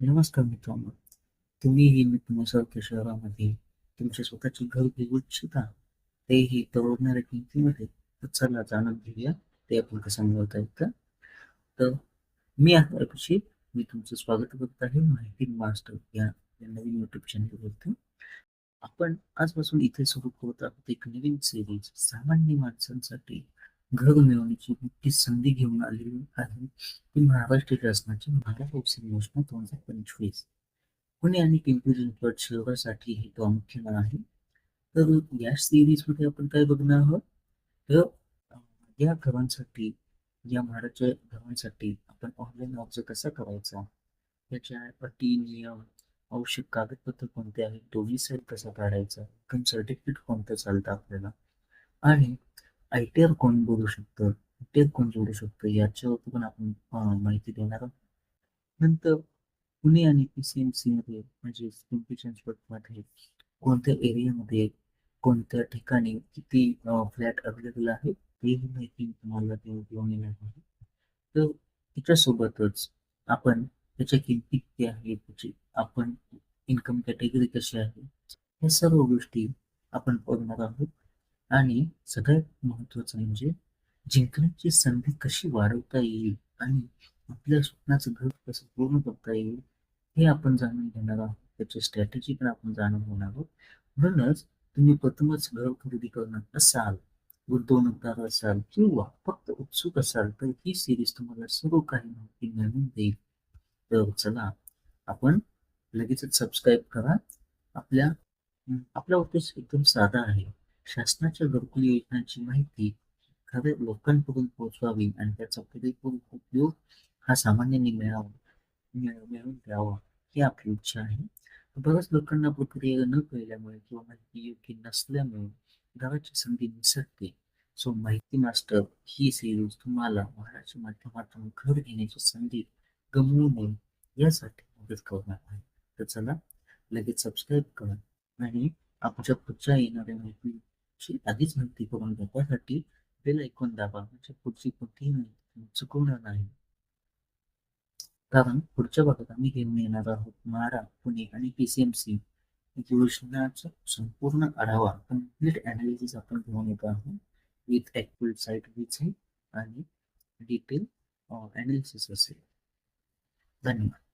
नमस्कार मित्रांनो. तुम्हीही मित्रांसारख्या शहरामध्ये तुमचे स्वतःचे घर घेऊ इच्छिता तेही परवडणाऱ्या किमतीमध्ये तर चला जाणून घेऊया. ते आपण कसं मिळवता येतं? तर मी आता अभिषेक मी तुमचं स्वागत करत आहे. माहिती मास्टर या या नवीन युट्यूब चॅनलवरती आपण आजपासून इथे सुरू करत आहोत एक नवीन सिरीज सामान्य माणसांसाठी घर मिळवण्याची मोठी संधी घेऊन आलेली आहे. ती महाराष्ट्र शासनाची महारा हाऊसिंग योजना दोन हजार पंचवीस. पुणे आणि पिंपरी चिंचवड शहरासाठी हे प्रामुख्याने आहे. तर या सिरीजमध्ये आपण काय बघणार आहोत? तर या घरांसाठी या महाराष्ट्र घरांसाठी आपण ऑनलाईन अर्ज कसा करायचा? त्याच्या अटी नियम आवश्यक कागदपत्र कोणते आहेत? डोमिसाईल कसा काढायचा? इन्कम सर्टिफिकेट कोणतं चालतं आपल्याला? आणि आय टी आर कोण बोलू शकतं? आय टी आर कोण जोडू शकतं? याच्यावरती पण आपण माहिती देणार आहोत. नंतर पुणे आणि पी सी एम सी मध्ये म्हणजे पिंपरी चिंचवडमध्ये कोणत्या एरियामध्ये कोणत्या ठिकाणी किती फ्लॅट अवेलेबल आहे तेही माहिती तुम्हाला ते घेऊन येणार आहे तर त्याच्यासोबतच आपण त्याच्या किमती किती आहे त्याची म्हणजे आपण इन्कम कॅटेगरी कशी आहे? या सर्व गोष्टी आपण बघणार आहोत. आणि सगळ्यात महत्त्वाचं म्हणजे जिंकण्याची संधी कशी वाढवता येईल आणि आपल्या स्वप्नाचं घर कसं पूर्ण करता येईल हे आपण जाणून घेणार आहोत. त्याची स्ट्रॅटेजी पण आपण जाणून घेणार आहोत. म्हणूनच तुम्ही प्रथमच घर खरेदी करणार असाल गुंतवणूकदार असाल किंवा फक्त उत्सुक असाल तर ही सिरीज तुम्हाला सर्व काही माहिती मिळवून देईल. तर चला आपण लगेचच सबस्क्राईब करा. आपल्या आपला उद्देश एकदम साधा आहे. शासनाच्या घरकुल योजनांची माहिती खरे लोकांपर्यंत पोहोचवावी आणि त्याचा पुरेपूर उपयोग हा सामान्यांनी मिळावा मिळवून द्यावा ही आपली इच्छा आहे. बऱ्याच लोकांना प्रक्रिया न कळल्यामुळे किंवा माहिती योग्य नसल्यामुळे घराची संधी निसरते सो माहिती मास्टर ही सिरीज तुम्हाला महाराष्ट्र माध्यमातून घर घेण्याची संधी गमवू नये यासाठी मदत करणार आहे. तर चला लगेच सबस्क्राईब करा आणि आमच्या पुढच्या येणाऱ्या माहिती ची आधीच माहिती करून घ्या बेल ऐकून दाबा म्हणजे पुढची कोणतीही माहिती चुकवणार नाही. कारण पुढच्या भागात आम्ही घेऊन येणार आहोत माडा पुणे आणि पी सी एम योजनाचा संपूर्ण आढावा कंप्लीट अनालिसिस आपण घेऊन येत आहोत. विथ ऍक्च्युअल साईट विजिट आणि डिटेल अनालिसिस uh, असेल. धन्यवाद.